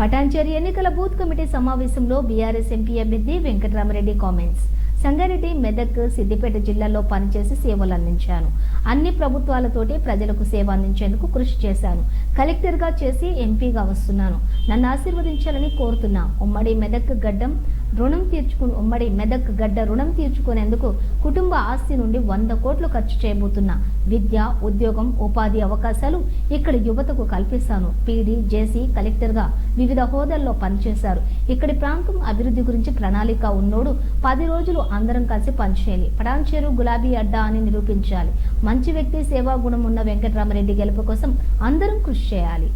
పటాన్చేరి ఎన్నికల booth committee సమావేశంలో BRS MP అభ్యర్థి వెంకటరామరెడ్డి కామెంట్స్. సంగారెడ్డి మెదక్ సిద్దిపేట జిల్లాల్లో పనిచేసి సేవలు అందించాను. అన్ని ప్రభుత్వాలతోటి ప్రజలకు సేవ అందించేందుకు కృషి చేశాను. కలెక్టర్గా చేసి ఎంపీగా వస్తున్నాను. నన్ను ఆశీర్వదించాలని కోరుతున్నా. ఉమ్మడి మెదక్ గడ్డం రుణం తీర్చుకుని ఉమ్మడి మెదక్ గడ్డ రుణం తీర్చుకునేందుకు కుటుంబ ఆస్తి నుండి వంద కోట్లు ఖర్చు చేయబోతున్న విద్య ఉద్యోగం ఉపాధి అవకాశాలు ఇక్కడ యువతకు కల్పిస్తాను. పీడీ జేసీ కలెక్టర్గా వివిధ హోదాల్లో పనిచేశారు. ఇక్కడి ప్రాంతం అభివృద్ధి గురించి ప్రణాళిక ఉన్నోడు పది రోజులు అందరం కలిసి పనిచేయాలి. పటాన్చేరు గులాబీ అడ్డా అని నిరూపించాలి. మంచి వ్యక్తి సేవా గుణం ఉన్న వెంకటరామరెడ్డి గెలుపు కోసం అందరం కృషి చేయాలి.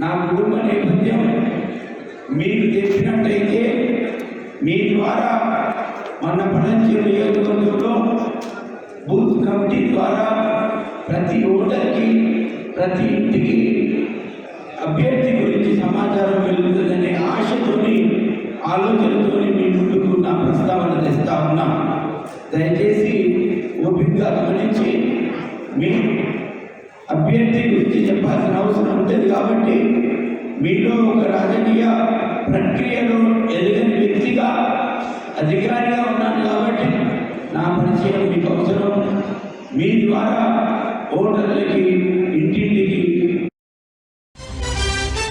నా కుటుంబ నేపథ్యం. మీకు తెలిసినట్టయితే మీ ద్వారా మన పడంచేరు నియోజకవర్గంలో బూత్ కమిటీ ద్వారా ప్రతి ఓటర్కి ప్రతి ఇంటికి అభ్యర్థి గురించి సమాచారం వెలుగుతుందనే ఆశతోని ఆలోచనతోని మీ ముందుకు నా ప్రస్తావన తెస్తా ఉన్నా. దయచేసి ఓపికగా గమనించి మీ అభ్యర్థి గురించి చెప్పాల్సిన రాజకీయ ప్రక్రియలో ఎదిగిన వ్యక్తిగా అధికారిగా ఉన్నాను కాబట్టి నా పరిచయం మీకు అవసరం. మీ ద్వారా ఓటర్లకి ఇంటింటికి